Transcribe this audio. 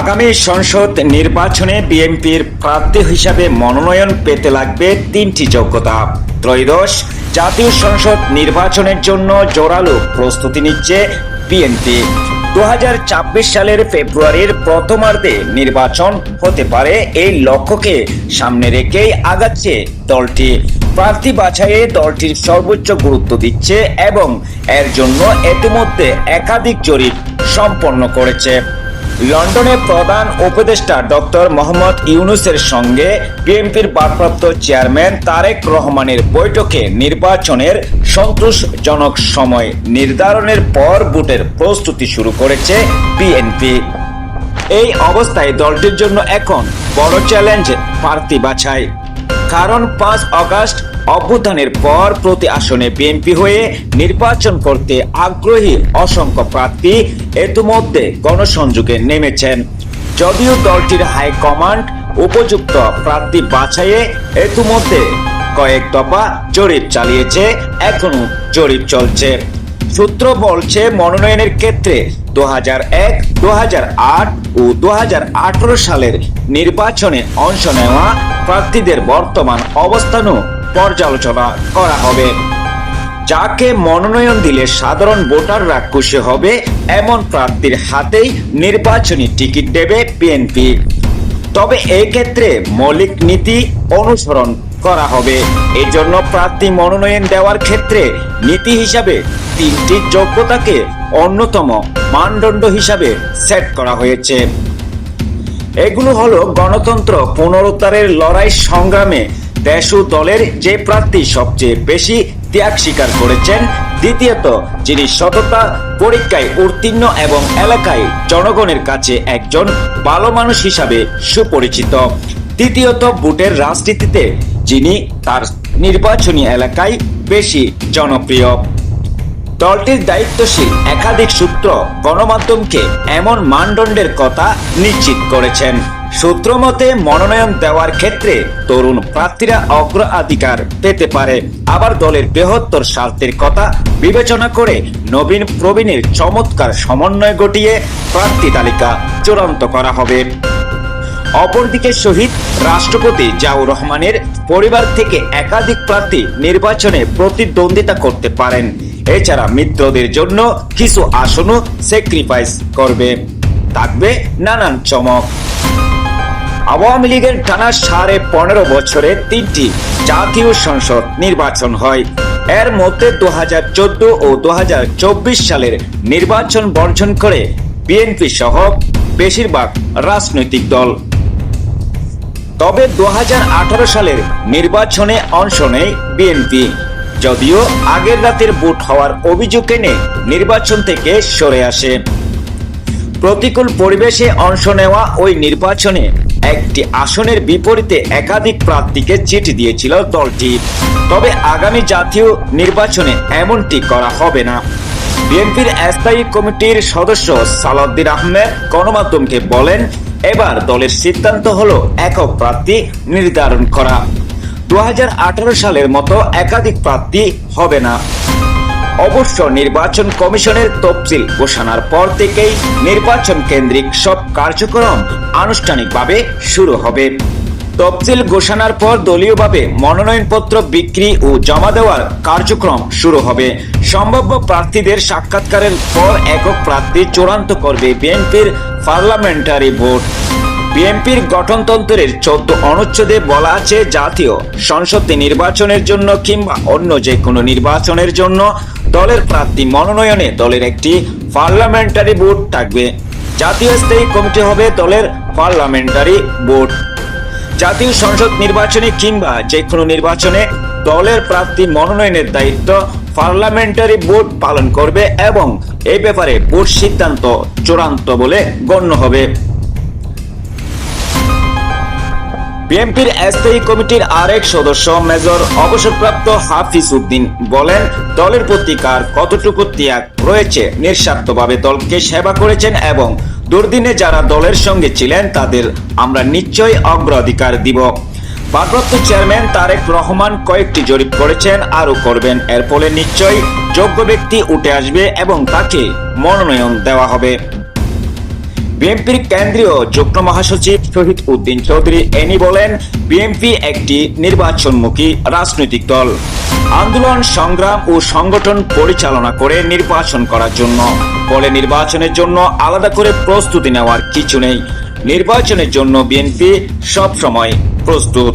আগামী সংসদ নির্বাচনে বিএনপির প্রার্থী হিসাবে মনোনয়ন পেতে লাগবে তিনটি যোগ্যতা। ত্রয়োদশ, জাতীয় সংসদ নির্বাচনের জন্য জোরালো প্রস্তুতি নিচ্ছে বিএনপি। দু সালের ফেব্রুয়ারির প্রথমার্ধে নির্বাচন হতে পারে এই লক্ষ্যকে সামনে রেখেই আগাচ্ছে দলটি। প্রার্থী বাছাইয়ে দলটির সর্বোচ্চ গুরুত্ব দিচ্ছে এবং এর জন্য ইতিমধ্যে একাধিক জরিপ সম্পন্ন করেছে। লন্ডনে প্রধান উপদেষ্টা ডক্টর মোহাম্মদ ইউনুসের সঙ্গে বিএনপির ভারপ্রাপ্ত চেয়ারম্যান তারেক রহমানের বৈঠকে নির্বাচনের সন্তোষজনক সময় নির্ধারণের পর ভোটের প্রস্তুতি শুরু করেছে বিএনপি। এই অবস্থায় দলটির জন্য এখন বড় চ্যালেঞ্জ প্রার্থী বাছাই। কারণ পাঁচ আগস্ট অভ্যুত্থানের পর প্রতি আসনে বিএনপি হয়ে নির্বাচন করতে আগ্রহী অসংখ্য প্রার্থী ইতিমধ্যে গণসংযোগে নেমেছেন। যদিও দলটির হাইকমান্ড উপযুক্ত প্রার্থী বাছাইয়ে ইতিমধ্যে কয়েক দফা জরিপ চালিয়েছে, এখনও জরিপ চলছে। সূত্র বলছে, মনোনয়নের ক্ষেত্রে দু হাজার এক দু হাজার আট ও দু হাজার আঠারো সালের নির্বাচনে অংশ নেওয়া প্রার্থীদের বর্তমান অবস্থানও পর্যালোচনা করা হবে। যাকে মনোনয়ন দিলে সাধারণ ভোটাররা খুশি হবে, এমন প্রার্থীর হাতেই নির্বাচনী টিকিট দেবে বিএনপি। তবে ক্ষেত্রে মৌলিক নীতি অনুসরণ করা হবে। এই জন্য প্রার্থী মনোনয়ন দেওয়ার ক্ষেত্রে নীতি হিসাবে তিনটি যোগ্যতাকে অন্যতম মানদণ্ড হিসাবে সেট করা হয়েছে। এগুলো হলো গণতন্ত্র পুনরুদ্ধারের লড়াই সংগ্রামে দেশ দলের যে প্রার্থী সবচেয়ে বেশি ত্যাগ স্বীকার করেছেন, দ্বিতীয়ত যিনি সততা, পরীক্ষায় উত্তীর্ণ এবং এলাকায় জনগণের কাছে একজন ভালো মানুষ হিসাবে সুপরিচিত। তৃতীয়ত ভোটের রাজনীতিতে যিনি তার নির্বাচনী এলাকায় বেশি জনপ্রিয়। দলটির দায়িত্বশীল একাধিক সূত্র গণমাধ্যমকে এমন মানদণ্ডের কথা নিশ্চিত করেছেন। সূত্র মতে মনোনয়ন দেওয়ার ক্ষেত্রে তরুণ প্রার্থীরা অগ্রাধিকার পেতে পারে। আবার দলের বৃহত্তর স্বার্থের কথা বিবেচনা করে নবীন প্রবীণের চমৎকার সমন্বয় ঘটিয়ে প্রার্থী তালিকা চূড়ান্ত করা হবে। অপরদিকে শহীদ রাষ্ট্রপতি জিয়াউর রহমানের পরিবার থেকে একাধিক প্রার্থী নির্বাচনে প্রতিদ্বন্দ্বিতা করতে পারেন। এছাড়া মিত্রদের জন্য কিছু আসনও স্যাক্রিফাইস করবে। থাকবে নানান চমক। আওয়ামী লীগের টানা সাড়ে পনেরো বছরে তিনটি জাতীয় সংসদ নির্বাচন হয়। এর মধ্যে দু ও দু সালের নির্বাচন বর্জন করে বিএনপি সহ বেশিরভাগ রাজনৈতিক দল। তবে দু সালের নির্বাচনে অংশ নেয় বিএনপি। যদিও আগের রাতের ভোট হওয়ার অভিযোগ এনে নির্বাচন থেকে সরে আসে। প্রতিকূল পরিবেশে অংশ নেওয়া ওই নির্বাচনে একটি আসনের বিপরীতে একাধিক প্রার্থীকে চিঠি দিয়েছিল দলটি। তবে আগামী জাতীয় নির্বাচনে এমনটি করা হবে না। বিএনপির স্থায়ী কমিটির সদস্য সালাউদ্দিন আহমেদ গণমাধ্যমকে বলেন, এবার দলের সিদ্ধান্ত হলো একক প্রার্থী নির্ধারণ করা। দু হাজার আঠারো সালের মতো একাধিক প্রার্থী হবে না। অবশ্য নির্বাচন কমিশনের তফসিল ঘোষণার পর থেকেই নির্বাচন কেন্দ্রিক সব কার্যক্রম আনুষ্ঠানিকভাবে শুরু হবে। তফসিল ঘোষণার পর দলীয়ভাবে মনোনয়নপত্র বিক্রি ও জমা দেওয়ার কার্যক্রম শুরু হবে। সম্ভাব্য প্রার্থীদের সাক্ষাৎকারের পর একক প্রার্থী চূড়ান্ত করবে বিএনপির পার্লামেন্টারি ভোট। বিএনপির গঠনতন্ত্রের চোদ্দ অনুচ্ছেদে বলা আছে জাতীয় সংসদ নির্বাচনের জন্য কিংবা অন্য যে কোনো নির্বাচনের জন্য দলের প্রার্থী মনোনয়নে দলের একটি পার্লামেন্টারি বোর্ড থাকবে। জাতীয় স্থায়ী কমিটি হবে দলের পার্লামেন্টারি বোর্ড জাতীয় সংসদ নির্বাচনে কিংবা যে কোনো নির্বাচনে দলের প্রার্থী মনোনয়নের দায়িত্ব পার্লামেন্টারি বোর্ড পালন করবে এবং এই ব্যাপারে বোর্ড সিদ্ধান্ত চূড়ান্ত বলে গণ্য হবে। বিএনপির স্থায়ী কমিটির আরেক সদস্য, মেজর অবসরপ্রাপ্ত হাফিজ উদ্দিন বলেন, দলের প্রতি কার কতটুকু ত্যাগ রয়েছে, নিঃস্বার্থভাবে দলকে সেবা করেছেন এবং দুর্দিনে যারা দলের সঙ্গে ছিলেন, তাদের আমরা নিশ্চয়ই অগ্রাধিকার দিব। ভারপ্রাপ্ত চেয়ারম্যান তারেক রহমান কয়েকটি জরিপ করেছেন, আরও করবেন, এর ফলে নিশ্চয়ই যোগ্য ব্যক্তি উঠে আসবে এবং তাকে মনোনয়ন দেওয়া হবে। বিএনপির কেন্দ্রীয় যুগ্ম মহাসচিব শহীদ উদ্দিন চৌধুরী এনি বলেন, বিএনপি একটি নির্বাচনমুখী রাজনৈতিক দল। আন্দোলন, সংগ্রাম ও সংগঠন পরিচালনা করে নির্বাচন করার জন্য। ফলে নির্বাচনের জন্য আলাদা করে প্রস্তুতি নেওয়ার কিছু নেই। নির্বাচনের জন্য বিএনপি সবসময় প্রস্তুত।